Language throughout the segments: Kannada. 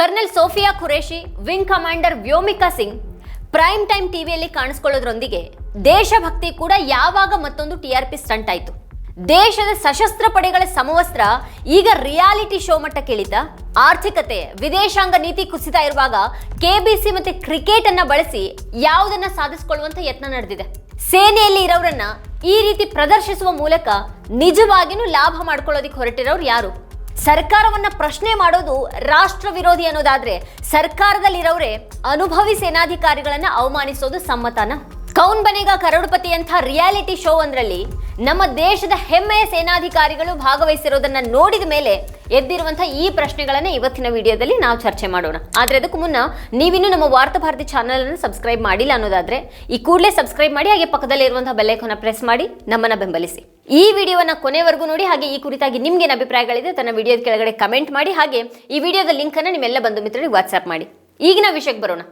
Colonel Sofiya Qureshi wing commander Vyomika Singh, prime time ಟಿವಿಯಲ್ಲಿ ಕಾಣಿಸ್ಕೊಳ್ಳೋದ್ರೊಂದಿಗೆ ದೇಶಭಕ್ತಿ ಕೂಡ ಯಾವಾಗ ಮತ್ತೊಂದು ಟಿ ಆರ್ ಪಿ ಸ್ಟಂಟ್ ಆಯಿತು? ದೇಶದ ಸಶಸ್ತ್ರ ಪಡೆಗಳ ಸಮವಸ್ತ್ರ ಈಗ ರಿಯಾಲಿಟಿ ಶೋ ಮಟ್ಟ ಕೇಳಿದ ಆರ್ಥಿಕತೆ, ವಿದೇಶಾಂಗ ನೀತಿ ಕುಸಿತ ಇರುವಾಗ ಕೆಬಿಸಿ ಮತ್ತೆ ಕ್ರಿಕೆಟ್ ಅನ್ನ ಬಳಸಿ ಯಾವುದನ್ನ ಸಾಧಿಸಿಕೊಳ್ಳುವಂತ ಯತ್ನ ನಡೆದಿದೆ? ಸೇನೆಯಲ್ಲಿ ಇರೋರನ್ನ ಈ ರೀತಿ ಪ್ರದರ್ಶಿಸುವ ಮೂಲಕ ನಿಜವಾಗಿಯೂ ಲಾಭ ಮಾಡ್ಕೊಳ್ಳೋದಿಕ್ಕೆ ಹೊರಟಿರೋರು ಯಾರು? ಸರ್ಕಾರವನ್ನ ಪ್ರಶ್ನೆ ಮಾಡೋದು ರಾಷ್ಟ್ರ ವಿರೋಧಿ ಅನ್ನೋದಾದ್ರೆ ಸರ್ಕಾರದಲ್ಲಿರೋರೇ ಅನುಭವಿ ಸೇನಾಧಿಕಾರಿಗಳನ್ನ ಅವಮಾನಿಸೋದು ಸಮ್ಮತನ. ಕೌನ್ ಬನೇಗ ಕರೋಡ್ಪತಿ ಅಂತ ರಿಯಾಲಿಟಿ ಶೋ ಒಂದರಲ್ಲಿ ನಮ್ಮ ದೇಶದ ಹೆಮ್ಮೆಯ ಸೇನಾಧಿಕಾರಿಗಳು ಭಾಗವಹಿಸಿರೋದನ್ನ ನೋಡಿದ ಮೇಲೆ ಎದ್ದಿರುವಂತಹ ಈ ಪ್ರಶ್ನೆಗಳನ್ನ ಇವತ್ತಿನ ವಿಡಿಯೋದಲ್ಲಿ ನಾವು ಚರ್ಚೆ ಮಾಡೋಣ. ಆದ್ರೆ ಅದಕ್ಕೂ ಮುನ್ನ ನೀವಿನ್ನೂ ನಮ್ಮ ವಾರ್ತಾ ಭಾರತಿ ಚಾನಲ್ ಅನ್ನು ಸಬ್ಸ್ಕ್ರೈಬ್ ಮಾಡಿಲ್ಲ ಅನ್ನೋದಾದ್ರೆ ಈ ಕೂಡಲೇ ಸಬ್ಸ್ಕ್ರೈಬ್ ಮಾಡಿ, ಹಾಗೆ ಪಕ್ಕದಲ್ಲಿ ಇರುವಂತಹ ಬೆಲ್ಲೈಕನ್ನ ಪ್ರೆಸ್ ಮಾಡಿ, ನಮ್ಮನ್ನ ಬೆಂಬಲಿಸಿ. ಈ ವಿಡಿಯೋನ ಕೊನೆವರೆಗೂ ನೋಡಿ, ಹಾಗೆ ಈ ಕುರಿತಾಗಿ ನಿಮ್ಗೇನು ಅಭಿಪ್ರಾಯಗಳಿದೆ ತನ್ನ ವಿಡಿಯೋದ ಕೆಳಗಡೆ ಕಮೆಂಟ್ ಮಾಡಿ, ಹಾಗೆ ಈ ವಿಡಿಯೋದ ಲಿಂಕ್ ಅನ್ನ ನಿಮ್ಮೆಲ್ಲ ಬಂಧು ಮಿತ್ರರಿಗೆ ವಾಟ್ಸ್ಆ್ಯಪ್ ಮಾಡಿ. ಈಗಿನ ವಿಷಯಕ್ಕೆ ಬರೋಣ.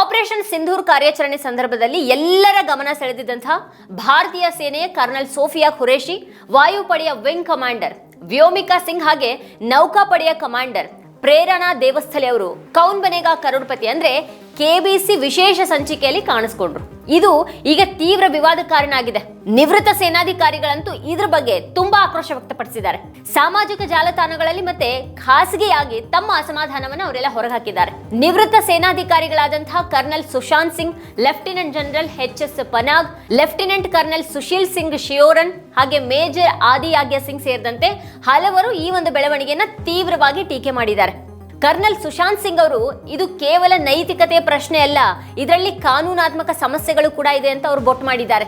ಆಪರೇಷನ್ ಸಿಂಧೂರ್ ಕಾರ್ಯಾಚರಣೆ ಸಂದರ್ಭದಲ್ಲಿ ಎಲ್ಲರ ಗಮನ ಸೆಳೆದಿದ್ದಂತಹ ಭಾರತೀಯ ಸೇನೆಯ ಕರ್ನಲ್ ಸೋಫಿಯಾ ಖುರೇಶಿ ವಾಯುಪಡೆಯ ವಿಂಗ್ ಕಮಾಂಡರ್ ವ್ಯೋಮಿಕಾ ಸಿಂಗ್ ಹಾಗೆ ನೌಕಾಪಡೆಯ ಕಮಾಂಡರ್ ಪ್ರೇರಣಾ ದೇವಸ್ಥಳಿ ಅವರು ಕೌನ್ ಬನೇಗಾ ಕರೋಡ್ಪತಿ ಅಂದ್ರೆ ಕೆಬಿಸಿ ವಿಶೇಷ ಸಂಚಿಕೆಯಲ್ಲಿ ಕಾಣಿಸ್ಕೊಂಡ್ರು. ಇದು ಈಗ ತೀವ್ರ ವಿವಾದ ಕಾರಣ ಆಗಿದೆ ನಿವೃತ್ತ ಸೇನಾಧಿಕಾರಿಗಳಂತೂ ಇದ್ರ ಬಗ್ಗೆ ತುಂಬಾ ಆಕ್ರೋಶ ವ್ಯಕ್ತಪಡಿಸಿದ್ದಾರೆ. ಸಾಮಾಜಿಕ ಜಾಲತಾಣಗಳಲ್ಲಿ ಮತ್ತೆ ಖಾಸಗಿಯಾಗಿ ತಮ್ಮ ಅಸಮಾಧಾನವನ್ನು ಅವರೆಲ್ಲ ಹೊರಹಾಕಿದ್ದಾರೆ. ನಿವೃತ್ತ ಸೇನಾಧಿಕಾರಿಗಳಾದಂತಹ colonel Sushant Singh, lieutenant general H S Panag, lieutenant colonel Sushil Singh Sheoran, ಹಾಗೆ ಮೇಜರ್ ಆದಿಯಾಗ್ಯ ಸಿಂಗ್ ಸೇರಿದಂತೆ ಹಲವರು ಈ ಒಂದು ಬೆಳವಣಿಗೆಯನ್ನ ತೀವ್ರವಾಗಿ ಟೀಕೆ ಮಾಡಿದ್ದಾರೆ. ಕರ್ನಲ್ ಸುಶಾಂತ್ ಸಿಂಗ್ ಅವರು, ಇದು ಕೇವಲ ನೈತಿಕತೆ ಪ್ರಶ್ನೆ ಅಲ್ಲ, ಇದರಲ್ಲಿ ಕಾನೂನಾತ್ಮಕ ಸಮಸ್ಯೆಗಳು ಕೂಡ ಇದೆ ಅಂತ ಅವರು ಬೊಟ್ಟು ಮಾಡಿದ್ದಾರೆ.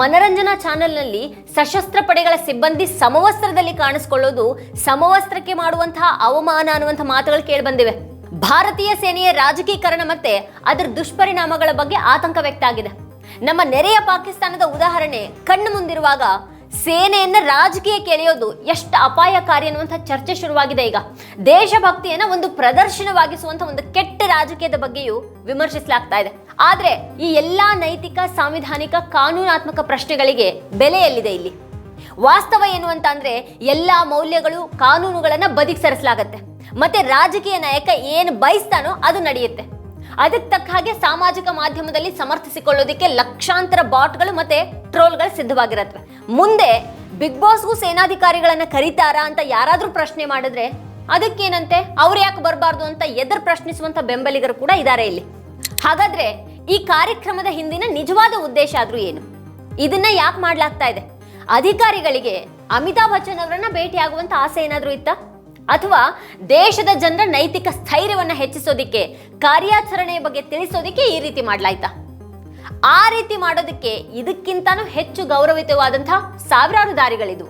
ಮನರಂಜನಾ ಚಾನೆಲ್ನಲ್ಲಿ ಸಶಸ್ತ್ರ ಪಡೆಗಳ ಸಿಬ್ಬಂದಿ ಸಮವಸ್ತ್ರದಲ್ಲಿ ಕಾಣಿಸ್ಕೊಳ್ಳೋದು, ಸಮವಸ್ತ್ರಕ್ಕೆ ಮಾಡುವಂತಹ ಅವಮಾನ ಅನ್ನುವಂಥ ಮಾತುಗಳು ಕೇಳಿಬಂದಿವೆ ಭಾರತೀಯ ಸೇನೆಯ ರಾಜಕೀಕರಣ ಮತ್ತೆ ಅದರ ದುಷ್ಪರಿಣಾಮಗಳ ಬಗ್ಗೆ ಆತಂಕ ವ್ಯಕ್ತ ಆಗಿದೆ. ನಮ್ಮ ನೆರೆಯ ಪಾಕಿಸ್ತಾನದ ಉದಾಹರಣೆ, ಕಣ್ಣು ಮುಂದಿರುವಾಗ ಸೇನೆಯನ್ನ ರಾಜಕೀಯ ಕೆಳೆಯೋದು ಎಷ್ಟು ಅಪಾಯಕಾರಿ ಅನ್ನುವಂಥ ಚರ್ಚೆ ಶುರುವಾಗಿದೆ ಈಗ. ದೇಶಭಕ್ತಿಯನ್ನ ಒಂದು ಪ್ರದರ್ಶನವಾಗಿಸುವಂತ ಒಂದು ಕೆಟ್ಟ ರಾಜಕೀಯದ ಬಗ್ಗೆಯೂ ವಿಮರ್ಶಿಸಲಾಗ್ತಾ ಇದೆ. ಆದ್ರೆ ಈ ಎಲ್ಲಾ ನೈತಿಕ, ಸಾಂವಿಧಾನಿಕ, ಕಾನೂನಾತ್ಮಕ ಪ್ರಶ್ನೆಗಳಿಗೆ ಬೆಲೆ ಎಲ್ಲಿದೆ ಇಲ್ಲಿ? ವಾಸ್ತವ ಏನು ಅಂತ ಅಂದ್ರೆ ಎಲ್ಲಾ ಮೌಲ್ಯಗಳು, ಕಾನೂನುಗಳನ್ನ ಬದಿಗೆ ಸರಿಸಲಾಗತ್ತೆ ಮತ್ತೆ ರಾಜಕೀಯ ನಾಯಕ ಏನು ಬಯಸ್ತಾನೋ ಅದು ನಡೆಯುತ್ತೆ. ಅದಕ್ಕೆ ತಕ್ಕ ಹಾಗೆ ಸಾಮಾಜಿಕ ಮಾಧ್ಯಮದಲ್ಲಿ ಸಮರ್ಥಿಸಿಕೊಳ್ಳೋದಕ್ಕೆ ಲಕ್ಷಾಂತರ ಬಾಟ್ಗಳು ಮತ್ತೆ ಟ್ರೋಲ್ಗಳು ಸಿದ್ಧವಾಗಿರತ್ವೆ. ಮುಂದೆ ಬಿಗ್ ಬಾಸ್ಗೂ ಸೇನಾಧಿಕಾರಿಗಳನ್ನ ಕರೀತಾರಾ ಅಂತ ಯಾರಾದರೂ ಪ್ರಶ್ನೆ ಮಾಡಿದ್ರೆ ಅದಕ್ಕೇನಂತೆ ಅವ್ರು ಯಾಕೆ ಬರಬಾರ್ದು ಅಂತ ಎದುರು ಪ್ರಶ್ನಿಸುವಂತ ಬೆಂಬಲಿಗರು ಕೂಡ ಇದ್ದಾರೆ ಇಲ್ಲಿ. ಹಾಗಾದ್ರೆ ಈ ಕಾರ್ಯಕ್ರಮದ ಹಿಂದಿನ ನಿಜವಾದ ಉದ್ದೇಶ ಆದ್ರೂ ಏನು? ಇದನ್ನ ಯಾಕೆ ಮಾಡ್ಲಾಗ್ತಾ ಇದೆ? ಅಧಿಕಾರಿಗಳಿಗೆ ಅಮಿತಾಬ್ ಬಚ್ಚನ್ ಅವರನ್ನ ಭೇಟಿಯಾಗುವಂತ ಆಸೆ ಏನಾದ್ರೂ ಇತ್ತಾ? ಅಥವಾ ದೇಶದ ಜನರ ನೈತಿಕ ಸ್ಥೈರ್ಯವನ್ನ ಹೆಚ್ಚಿಸೋದಿಕ್ಕೆ, ಕಾರ್ಯಾಚರಣೆಯ ಬಗ್ಗೆ ತಿಳಿಸೋದಿಕ್ಕೆ ಈ ರೀತಿ ಮಾಡ್ಲಾಯ್ತಾ? ಆ ರೀತಿ ಮಾಡೋದಕ್ಕೆ ಇದಕ್ಕಿಂತನೂ ಹೆಚ್ಚು ಗೌರವಿತವಾದಂತಹ ಸಾವಿರಾರು ದಾರಿಗಳಿದು.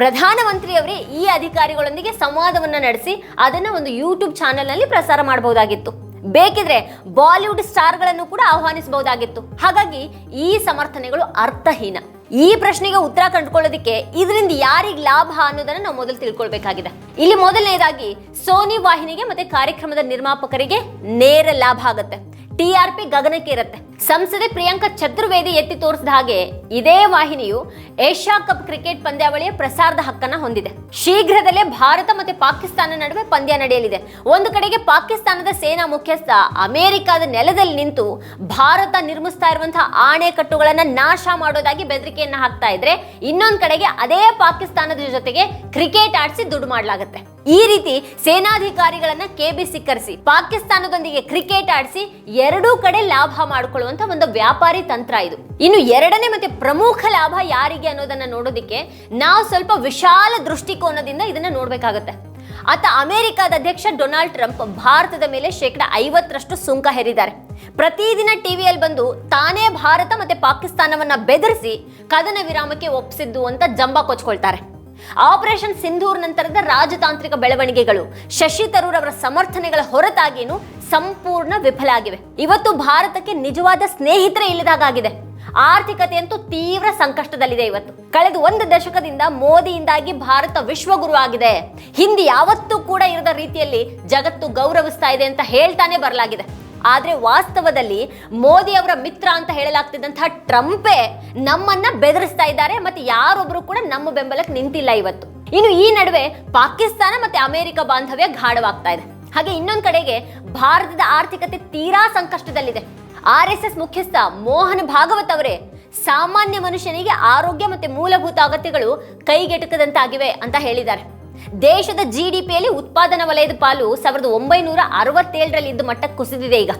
ಪ್ರಧಾನಮಂತ್ರಿಯವರೇ ಈ ಅಧಿಕಾರಿಗಳೊಂದಿಗೆ ಸಂವಾದವನ್ನ ನಡೆಸಿ ಅದನ್ನ ಒಂದು ಯೂಟ್ಯೂಬ್ ಚಾನೆಲ್ನಲ್ಲಿ ಪ್ರಸಾರ ಮಾಡಬಹುದಾಗಿತ್ತು. ಬೇಕಿದ್ರೆ ಬಾಲಿವುಡ್ ಸ್ಟಾರ್ಗಳನ್ನು ಕೂಡ ಆಹ್ವಾನಿಸಬಹುದಾಗಿತ್ತು. ಹಾಗಾಗಿ ಈ ಸಮರ್ಥನೆಗಳು ಅರ್ಥಹೀನ. ಈ ಪ್ರಶ್ನೆಗೆ ಉತ್ತರ ಕಂಡುಕೊಳ್ಳೋದಕ್ಕೆ ಇದರಿಂದ ಯಾರಿಗೆ ಲಾಭ ಅನ್ನೋದನ್ನ ನಾವು ಮೊದಲು ತಿಳ್ಕೊಳ್ಬೇಕಾಗಿದೆ. ಇಲ್ಲಿ ಮೊದಲನೇದಾಗಿ ಸೋನಿ ವಾಹಿನಿಗೆ ಮತ್ತೆ ಕಾರ್ಯಕ್ರಮದ ನಿರ್ಮಾಪಕರಿಗೆ ನೇರ ಲಾಭ ಆಗುತ್ತೆ. ಪಿ ಗಗನಕ್ಕೆ ಇರುತ್ತೆ ಸಂಸದೆ ಪ್ರಿಯಾಂಕಾ ಚತುರ್ವೇದಿ ಎತ್ತಿ ತೋರಿಸಿದ ಹಾಗೆ ಇದೇ ವಾಹಿನಿಯು ಏಷ್ಯಾ ಕಪ್ ಕ್ರಿಕೆಟ್ ಪಂದ್ಯಾವಳಿಯ ಪ್ರಸಾರದ ಹಕ್ಕನ್ನ ಹೊಂದಿದೆ. ಶೀಘ್ರದಲ್ಲೇ ಭಾರತ ಮತ್ತೆ ಪಾಕಿಸ್ತಾನ ನಡುವೆ ಪಂದ್ಯ ನಡೆಯಲಿದೆ. ಒಂದು ಕಡೆಗೆ ಪಾಕಿಸ್ತಾನದ ಸೇನಾ ಮುಖ್ಯಸ್ಥ ಅಮೆರಿಕದ ನೆಲದಲ್ಲಿ ನಿಂತು ಭಾರತ ನಿರ್ಮಿಸ್ತಾ ಇರುವಂತಹ ಆಣೆಕಟ್ಟುಗಳನ್ನ ನಾಶ ಮಾಡೋದಾಗಿ ಬೆದರಿಕೆಯನ್ನ ಹಾಕ್ತಾ ಇದ್ರೆ ಇನ್ನೊಂದ್ ಕಡೆಗೆ ಅದೇ ಪಾಕಿಸ್ತಾನದ ಜೊತೆಗೆ ಕ್ರಿಕೆಟ್ ಆಡಿಸಿ ದುಡ್ಡು ಮಾಡಲಾಗುತ್ತೆ. ಈ ರೀತಿ ಸೇನಾಧಿಕಾರಿಗಳನ್ನ ಕೆಬಿ ಸಿಕ್ಕರಿಸಿ ಪಾಕಿಸ್ತಾನದೊಂದಿಗೆ ಕ್ರಿಕೆಟ್ ಆಡಿಸಿ ಎರಡೂ ಕಡೆ ಲಾಭ ಮಾಡಿಕೊಳ್ಳುವಂತ ಒಂದು ವ್ಯಾಪಾರಿ ತಂತ್ರ ಇದು. ಇನ್ನು ಎರಡನೇ ಮತ್ತೆ ಪ್ರಮುಖ ಲಾಭ ಯಾರಿಗೆ ಅನ್ನೋದನ್ನ ನೋಡೋದಿಕ್ಕೆ ನಾವು ಸ್ವಲ್ಪ ವಿಶಾಲ ದೃಷ್ಟಿಕೋನದಿಂದ ಇದನ್ನ ನೋಡ್ಬೇಕಾಗತ್ತೆ. ಆತ ಅಮೆರಿಕದ ಅಧ್ಯಕ್ಷ ಡೊನಾಲ್ಡ್ ಟ್ರಂಪ್ ಭಾರತದ ಮೇಲೆ ಶೇಕಡ ಐವತ್ತರಷ್ಟು ಸುಂಕ ಹೇರಿದ್ದಾರೆ. ಪ್ರತಿದಿನ ಟಿವಿಯಲ್ಲಿ ಬಂದು ತಾನೇ ಭಾರತ ಮತ್ತೆ ಪಾಕಿಸ್ತಾನವನ್ನ ಬೆದರಿಸಿ ಕದನ ವಿರಾಮಕ್ಕೆ ಒಪ್ಪಿಸಿದ್ದು ಅಂತ ಜಂಬ ಕೊಚ್ಕೊಳ್ತಾರೆ. ಆಪರೇಷನ್ ಸಿಂಧೂರ್ ನಂತರದ ರಾಜತಾಂತ್ರಿಕ ಬೆಳವಣಿಗೆಗಳು, ಶಶಿ ತರೂರ್ ಅವರ ಸಮರ್ಥನೆಗಳ ಹೊರತಾಗಿಯೂ ಸಂಪೂರ್ಣ ವಿಫಲ ಆಗಿವೆ. ಇವತ್ತು ಭಾರತಕ್ಕೆ ನಿಜವಾದ ಸ್ನೇಹಿತರೇ ಇಲ್ಲದಾಗಿದೆ ಆರ್ಥಿಕತೆ ಅಂತೂ ತೀವ್ರ ಸಂಕಷ್ಟದಲ್ಲಿದೆ ಇವತ್ತು. ಕಳೆದ ಒಂದು ದಶಕದಿಂದ ಮೋದಿಯಿಂದಾಗಿ ಭಾರತ ವಿಶ್ವಗುರು ಆಗಿದೆ ಹಿಂದಿ ಯಾವತ್ತೂ ಕೂಡ ಇರದ ರೀತಿಯಲ್ಲಿ ಜಗತ್ತು ಗೌರವಿಸ್ತಾ ಇದೆ ಅಂತ ಹೇಳ್ತಾನೆ ಬರಲಾಗಿದೆ. ಆದ್ರೆ ವಾಸ್ತವದಲ್ಲಿ ಮೋದಿ ಅವರ ಮಿತ್ರ ಅಂತ ಹೇಳಲಾಗ್ತಿದ್ದಂತಹ ಟ್ರಂಪೆ ನಮ್ಮನ್ನ ಬೆದರಿಸ್ತಾ ಇದ್ದಾರೆ ಮತ್ತೆ ಯಾರೊಬ್ರು ಕೂಡ ನಮ್ಮ ಬೆಂಬಲಕ್ಕೆ ನಿಂತಿಲ್ಲ ಇವತ್ತು. ಇನ್ನು ಈ ನಡುವೆ ಪಾಕಿಸ್ತಾನ ಮತ್ತೆ ಅಮೆರಿಕ ಬಾಂಧವ್ಯ ಗಾಢವಾಗ್ತಾ ಇದೆ. ಹಾಗೆ ಇನ್ನೊಂದು ಕಡೆಗೆ ಭಾರತದ ಆರ್ಥಿಕತೆ ತೀರಾ ಸಂಕಷ್ಟದಲ್ಲಿದೆ. ಆರ್ ಎಸ್ ಎಸ್ ಮುಖ್ಯಸ್ಥ ಮೋಹನ್ ಭಾಗವತ್ ಅವರೇ, ಸಾಮಾನ್ಯ ಮನುಷ್ಯನಿಗೆ ಆರೋಗ್ಯ ಮತ್ತೆ ಮೂಲಭೂತ ಅಗತ್ಯಗಳು ಕೈಗೆಟುಕದಂತಾಗಿವೆ ಅಂತ ಹೇಳಿದ್ದಾರೆ. ದೇಶದ ಜಿ ಡಿ ಪಿಯಲ್ಲಿ ಉತ್ಪಾದನಾ ವಲಯದ ಪಾಲು ಸಾವಿರದ ಒಂಬೈನೂರ ಅರವತ್ತೇಳರಲ್ಲಿ ಇದ್ದ ಮಟ್ಟಕ್ಕೆ ಕುಸಿದಿದೆ ಈಗ.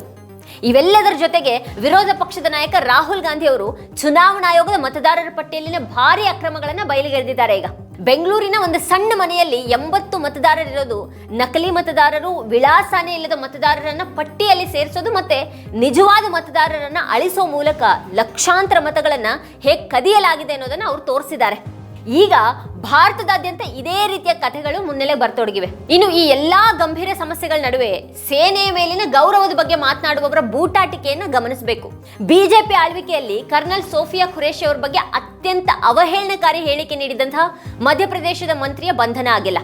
ಇವೆಲ್ಲದರ ಜೊತೆಗೆ ವಿರೋಧ ಪಕ್ಷದ ನಾಯಕ ರಾಹುಲ್ ಗಾಂಧಿ ಅವರು ಚುನಾವಣಾ ಆಯೋಗದ ಮತದಾರರ ಪಟ್ಟಿಯಲ್ಲಿನ ಭಾರಿ ಅಕ್ರಮಗಳನ್ನು ಬಯಲಿಗೆಳೆದಿದ್ದಾರೆ ಈಗ. ಬೆಂಗಳೂರಿನ ಒಂದು ಸಣ್ಣ ಮನೆಯಲ್ಲಿ ಎಂಬತ್ತು ಮತದಾರರಿರೋದು, ನಕಲಿ ಮತದಾರರು, ವಿಳಾಸನೇ ಇಲ್ಲದ ಮತದಾರರನ್ನ ಪಟ್ಟಿಯಲ್ಲಿ ಸೇರಿಸೋದು ಮತ್ತೆ ನಿಜವಾದ ಮತದಾರರನ್ನ ಅಳಿಸೋ ಮೂಲಕ ಲಕ್ಷಾಂತರ ಮತಗಳನ್ನ ಹೇಗೆ ಕದಿಯಲಾಗಿದೆ ಅನ್ನೋದನ್ನ ಅವ್ರು ತೋರಿಸಿದ್ದಾರೆ. ಈಗ ಭಾರತದಾದ್ಯಂತ ಇದೇ ರೀತಿಯ ಕಥೆಗಳು ಮುನ್ನೆಲೆ ಬರ್ತೊಡಗಿವೆ. ಇನ್ನು ಈ ಎಲ್ಲಾ ಗಂಭೀರ ಸಮಸ್ಯೆಗಳ ನಡುವೆ ಸೇನೆಯ ಮೇಲಿನ ಗೌರವದ ಬಗ್ಗೆ ಮಾತನಾಡುವವರ ಬೂಟಾಟಿಕೆಯನ್ನು ಗಮನಿಸಬೇಕು. ಬಿಜೆಪಿ ಆಳ್ವಿಕೆಯಲ್ಲಿ ಕರ್ನಲ್ ಸೋಫಿಯಾ ಖುರೇಶಿ ಅವರ ಬಗ್ಗೆ ಅತ್ಯಂತ ಅವಹೇಳನಕಾರಿ ಹೇಳಿಕೆ ನೀಡಿದಂತಹ ಮಧ್ಯಪ್ರದೇಶದ ಮಂತ್ರಿಯ ಬಂಧನ ಆಗಿಲ್ಲ.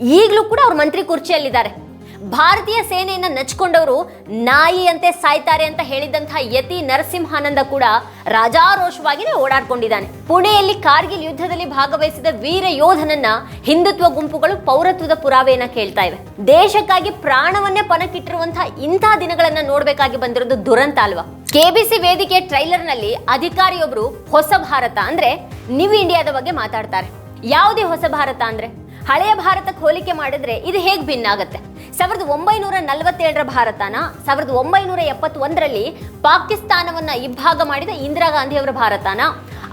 ಈಗಲೂ ಕೂಡ ಅವರು ಮಂತ್ರಿ ಕುರ್ಚಿಯಲ್ಲಿದ್ದಾರೆ. ಭಾರತೀಯ ಸೇನೆಯನ್ನ ನಚ್ಕೊಂಡವರು ನಾಯಿಯಂತೆ ಸಾಯ್ತಾರೆ ಅಂತ ಹೇಳಿದಂತಹ ಯತಿ ನರಸಿಂಹಾನಂದ ಕೂಡ ರಾಜಾರೋಷವಾಗಿನೇ ಓಡಾಡ್ಕೊಂಡಿದ್ದಾನೆ. ಪುಣೆಯಲ್ಲಿ ಕಾರ್ಗಿಲ್ ಯುದ್ಧದಲ್ಲಿ ಭಾಗವಹಿಸಿದ ವೀರ ಯೋಧನನ್ನ ಹಿಂದುತ್ವ ಗುಂಪುಗಳು ಪೌರತ್ವದ ಪುರಾವೆಯನ್ನ ಕೇಳ್ತಾ ಇವೆ. ದೇಶಕ್ಕಾಗಿ ಪ್ರಾಣವನ್ನೇ ಪಣಕ್ಕಿಟ್ಟಿರುವಂತಹ ಇಂತಹ ದಿನಗಳನ್ನ ನೋಡ್ಬೇಕಾಗಿ ಬಂದಿರೋದು ದುರಂತ ಅಲ್ವಾ? ಕೆಬಿಸಿ ವೇದಿಕೆ ಟ್ರೈಲರ್ನಲ್ಲಿ ಅಧಿಕಾರಿಯೊಬ್ರು ಹೊಸ ಭಾರತ ಅಂದ್ರೆ ನ್ಯೂ ಇಂಡಿಯಾದ ಬಗ್ಗೆ ಮಾತಾಡ್ತಾರೆ. ಯಾವುದೇ ಹೊಸ ಭಾರತ ಅಂದ್ರೆ? ಹಳೆಯ ಭಾರತಕ್ಕೆ ಹೋಲಿಕೆ ಮಾಡಿದ್ರೆ ಇದು ಹೇಗೆ ಭಿನ್ನ ಆಗುತ್ತೆ? ಸಾವಿರದ ಒಂಬೈನೂರ ನಲವತ್ತೇಳರ ಭಾರತನ, ಸಾವಿರದ ಒಂಬೈನೂರ ಎಪ್ಪತ್ತೊಂದರಲ್ಲಿ ಪಾಕಿಸ್ತಾನವನ್ನ ಇಬ್ಬಾಗ ಮಾಡಿದ ಇಂದಿರಾ ಗಾಂಧಿ ಅವರ ಭಾರತನ.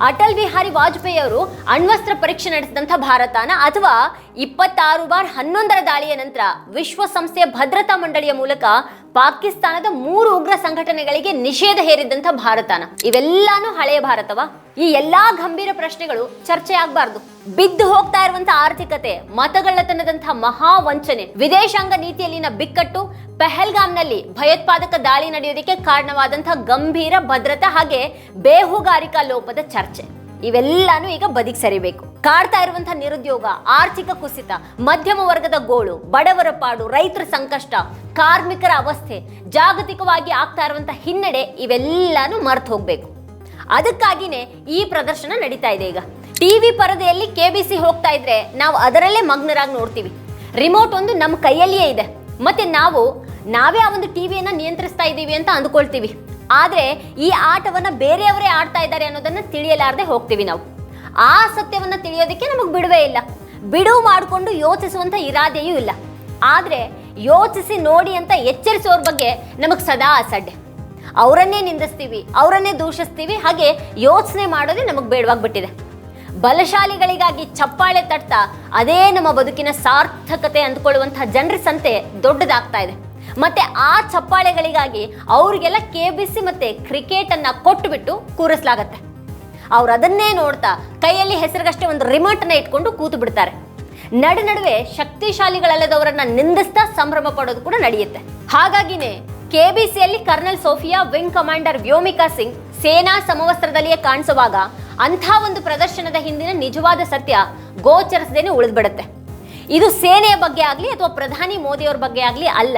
ಅಟಲ್ ಬಿಹಾರಿ ವಾಜಪೇಯಿ ಅವರು ಅಣ್ವಸ್ತ್ರ ಪರೀಕ್ಷೆ ನಡೆಸಿದಂಥ ಭಾರತನ ಅಥವಾ ಇಪ್ಪತ್ತಾರು ಬಾರ್ ಹನ್ನೊಂದರ ದಾಳಿಯ ನಂತರ ವಿಶ್ವಸಂಸ್ಥೆಯ ಭದ್ರತಾ ಮಂಡಳಿಯ ಮೂಲಕ ಪಾಕಿಸ್ತಾನದ ಮೂರು ಉಗ್ರ ಸಂಘಟನೆಗಳಿಗೆ ನಿಷೇಧ ಹೇರಿದಂಥ ಭಾರತನ. ಇವೆಲ್ಲಾನು ಹಳೆಯ ಭಾರತವ. ಈ ಎಲ್ಲಾ ಗಂಭೀರ ಪ್ರಶ್ನೆಗಳು ಚರ್ಚೆ ಆಗ್ಬಾರ್ದು ಬಿದ್ದು ಹೋಗ್ತಾ ಇರುವಂತಹ ಆರ್ಥಿಕತೆ ಮತಗಳ್ಳತನದಂತಹ ಮಹಾ ವಂಚನೆ, ವಿದೇಶಾಂಗ ನೀತಿಯಲ್ಲಿನ ಬಿಕ್ಕಟ್ಟು ಪೆಹಲ್ಗಾಮ್ನಲ್ಲಿ ಭಯೋತ್ಪಾದಕ ದಾಳಿ ನಡೆಯೋದಕ್ಕೆ ಕಾರಣವಾದಂತಹ ಗಂಭೀರ ಭದ್ರತಾ ಹಾಗೆ ಬೇಹುಗಾರಿಕಾ ಲೋಪದ ಚರ್ಚೆ. ಇವೆಲ್ಲಾನು ಈಗ ಬದಿಗೆ ಸರಿಬೇಕು. ಕಾಡ್ತಾ ಇರುವಂತಹ ನಿರುದ್ಯೋಗ, ಆರ್ಥಿಕ ಕುಸಿತ, ಮಧ್ಯಮ ವರ್ಗದ ಗೋಳು, ಬಡವರ ಪಾಡು, ರೈತರ ಸಂಕಷ್ಟ, ಕಾರ್ಮಿಕರ ಅವಸ್ಥೆ, ಜಾಗತಿಕವಾಗಿ ಆಗ್ತಾ ಇರುವಂತಹ ಹಿನ್ನಡೆ ಇವೆಲ್ಲಾನು ಮರ್ತು ಹೋಗ್ಬೇಕು. ಅದಕ್ಕಾಗಿನೇ ಈ ಪ್ರದರ್ಶನ ನಡೀತಾ ಇದೆ ಈಗ. ಟಿವಿ ಪರದೆಯಲ್ಲಿ ಕೆ ಬಿ ಸಿ ಹೋಗ್ತಾ ಇದ್ರೆ ನಾವು ಅದರಲ್ಲೇ ಮಗ್ನರಾಗಿ ನೋಡ್ತೀವಿ. ರಿಮೋಟ್ ಒಂದು ನಮ್ಮ ಕೈಯಲ್ಲಿಯೇ ಇದೆ. ಮತ್ತೆ ನಾವು, ನಾವೇ ಆ ಒಂದು ಟಿವಿಯನ್ನ ನಿಯಂತ್ರಿಸ್ತಾ ಇದ್ದೀವಿ ಅಂತ ಅಂದ್ಕೊಳ್ತೀವಿ. ಆದ್ರೆ ಈ ಆಟವನ್ನು ಬೇರೆಯವರೇ ಆಡ್ತಾ ಇದ್ದಾರೆ ಅನ್ನೋದನ್ನು ತಿಳಿಯಲಾರದೆ ಹೋಗ್ತೀವಿ ನಾವು. ಆ ಸತ್ಯವನ್ನು ತಿಳಿಯೋದಕ್ಕೆ ನಮಗೆ ಬಿಡುವೇ ಇಲ್ಲ. ಬಿಡುವು ಮಾಡಿಕೊಂಡು ಯೋಚಿಸುವಂಥ ಇರಾದೆಯೂ ಇಲ್ಲ. ಆದರೆ ಯೋಚಿಸಿ ನೋಡಿ ಅಂತ ಎಚ್ಚರಿಸೋರ ಬಗ್ಗೆ ನಮಗೆ ಸದಾ ಅಸಡ್ಡೆ. ಅವರನ್ನೇ ನಿಂದಿಸ್ತೀವಿ, ಅವರನ್ನೇ ದೂಷಿಸ್ತೀವಿ, ಹಾಗೆ ಯೋಚನೆ ಮಾಡೋದೇ ನಮಗೆ ಬೇಡವಾಗ್ಬಿಟ್ಟಿದೆ. ಬಲಶಾಲಿಗಳಿಗಾಗಿ ಚಪ್ಪಾಳೆ ತಟ್ತಾ ಅದೇ ನಮ್ಮ ಬದುಕಿನ ಸಾರ್ಥಕತೆ ಅಂದ್ಕೊಳ್ಳುವಂಥ ಜನರ ಸಂತೆ ದೊಡ್ಡದಾಗ್ತಾ ಇದೆ. ಮತ್ತೆ ಆ ಚಪ್ಪಾಳೆಗಳಿಗಾಗಿ ಅವ್ರಿಗೆಲ್ಲ ಕೆ ಬಿ ಸಿ ಮತ್ತೆ ಕ್ರಿಕೆಟ್ ಅನ್ನ ಕೊಟ್ಟುಬಿಟ್ಟು ಕೂರಿಸ್ಲಾಗತ್ತೆ. ಅವ್ರು ಅದನ್ನೇ ನೋಡ್ತಾ ಕೈಯಲ್ಲಿ ಹೆಸರಿಗಷ್ಟೇ ಒಂದು ರಿಮೋಟ್ ಅನ್ನ ಇಟ್ಕೊಂಡು ಕೂತು ಬಿಡ್ತಾರೆ ನಡು ನಡುವೆ ಶಕ್ತಿಶಾಲಿಗಳಲ್ಲದವರನ್ನ ನಿಂದಿಸ್ತಾ ಸಂಭ್ರಮ ಪಡೋದು ಕೂಡ ನಡೆಯುತ್ತೆ. ಹಾಗಾಗಿನೇ ಕೆ ಬಿ ಸಿಯಲ್ಲಿ colonel Sofiya wing commander Vyomika Singh ಸೇನಾ ಸಮವಸ್ತ್ರದಲ್ಲಿಯೇ ಕಾಣಿಸುವಾಗ ಅಂಥ ಒಂದು ಪ್ರದರ್ಶನದ ಹಿಂದಿನ ನಿಜವಾದ ಸತ್ಯ ಗೋಚರಿಸದೇನೆ ಉಳಿದ್ಬಿಡುತ್ತೆ. ಇದು ಸೇನೆಯ ಬಗ್ಗೆ ಆಗಲಿ ಅಥವಾ ಪ್ರಧಾನಿ ಮೋದಿಯವ್ರ ಬಗ್ಗೆ ಆಗಲಿ ಅಲ್ಲ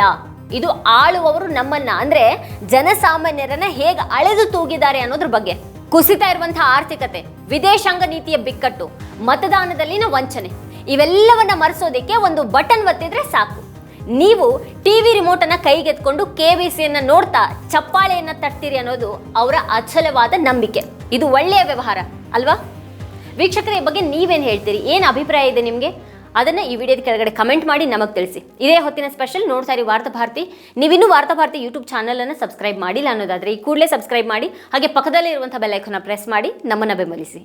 ಇದು ಆಳುವವರು ನಮ್ಮನ್ನ. ಅಂದ್ರೆ ಜನಸಾಮಾನ್ಯರನ್ನ ಹೇಗೆ ಅಳೆದು ತೂಗಿದ್ದಾರೆ ಅನ್ನೋದ್ರ ಬಗ್ಗೆ. ಕುಸಿತಾ ಇರುವಂತಹ ಆರ್ಥಿಕತೆ, ವಿದೇಶಾಂಗ ನೀತಿಯ ಬಿಕ್ಕಟ್ಟು, ಮತದಾನದಲ್ಲಿನ ವಂಚನೆ, ಇವೆಲ್ಲವನ್ನ ಮರೆಸೋದಕ್ಕೆ ಒಂದು ಬಟನ್ ಒತ್ತಿದ್ರೆ ಸಾಕು. ನೀವು ಟಿವಿ ರಿಮೋಟ್ ಅನ್ನ ಕೈಗೆತ್ಕೊಂಡು ಕೆ ವಿ ಸಿಯನ್ನ ನೋಡ್ತಾ ಚಪ್ಪಾಳೆಯನ್ನ ತಟ್ತೀರಿ ಅನ್ನೋದು ಅವರ ಅಚಲವಾದ ನಂಬಿಕೆ. ಇದು ಒಳ್ಳೆಯ ವ್ಯವಹಾರ, ಅಲ್ವಾ? ವೀಕ್ಷಕರ ಬಗ್ಗೆ ನೀವೇನು ಹೇಳ್ತೀರಿ? ಏನು ಅಭಿಪ್ರಾಯ ಇದೆ ನಿಮಗೆ? ಅದನ್ನ ಈ ವಿಡಿಯೋದ ಕೆಳಗಡೆ ಕಮೆಂಟ್ ಮಾಡಿ ನಮಗೆ ತಿಳಿಸಿ. ಇದೇ ಹೊತ್ತಿನ ಸ್ಪೆಷಲ್ ನೋಡ್ತಾ ಇರಿ ವಾರ್ತಾ ಭಾರತಿ. ನೀವಿನ್ನೂ ವಾರ್ತಾ ಭಾರತಿ ಯೂಟ್ಯೂಬ್ ಚಾನಲನ್ನು ಸಬ್ಸ್ಕ್ರೈಬ್ ಮಾಡಿಲ್ಲ ಅನ್ನೋದಾದ್ರೆ ಈ ಕೂಡಲೇ ಸಬ್ಸ್ಕ್ರೈಬ್ ಮಾಡಿ, ಹಾಗೆ ಪಕ್ಕದಲ್ಲೇ ಇರುವಂಥ ಬೆಲ್ ಐಕಾನ್ ಪ್ರೆಸ್ ಮಾಡಿ ನಮ್ಮನ್ನು ಬೆಂಬಲಿಸಿ.